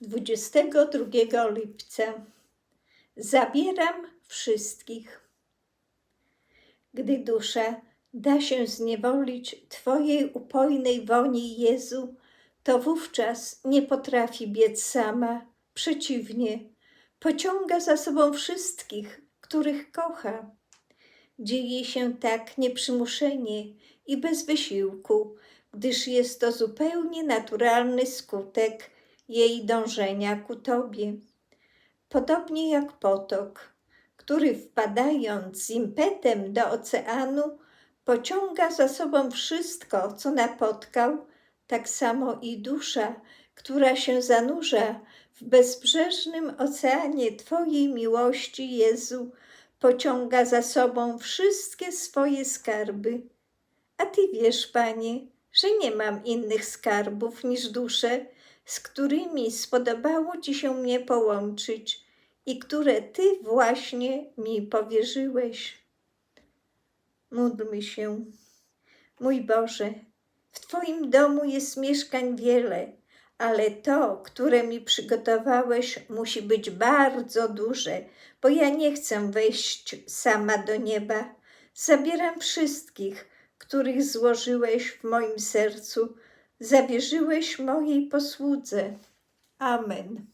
22 lipca. Zabieram wszystkich. Gdy dusza da się zniewolić Twojej upojnej woni, Jezu, to wówczas nie potrafi biec sama. Przeciwnie, pociąga za sobą wszystkich, których kocha. Dzieje się tak nieprzymuszenie i bez wysiłku, gdyż jest to zupełnie naturalny skutek jej dążenia ku Tobie. Podobnie jak potok, który wpadając z impetem do oceanu, pociąga za sobą wszystko, co napotkał, tak samo i dusza, która się zanurza w bezbrzeżnym oceanie Twojej miłości, Jezu, pociąga za sobą wszystkie swoje skarby. A Ty wiesz, Panie, że nie mam innych skarbów niż dusze, z którymi spodobało Ci się mnie połączyć i które Ty właśnie mi powierzyłeś. Módlmy się. Mój Boże, w Twoim domu jest mieszkań wiele, ale to, które mi przygotowałeś, musi być bardzo duże, bo ja nie chcę wejść sama do nieba. Zabieram wszystkich, których złożyłeś w moim sercu, zawierzyłeś mojej posłudze. Amen.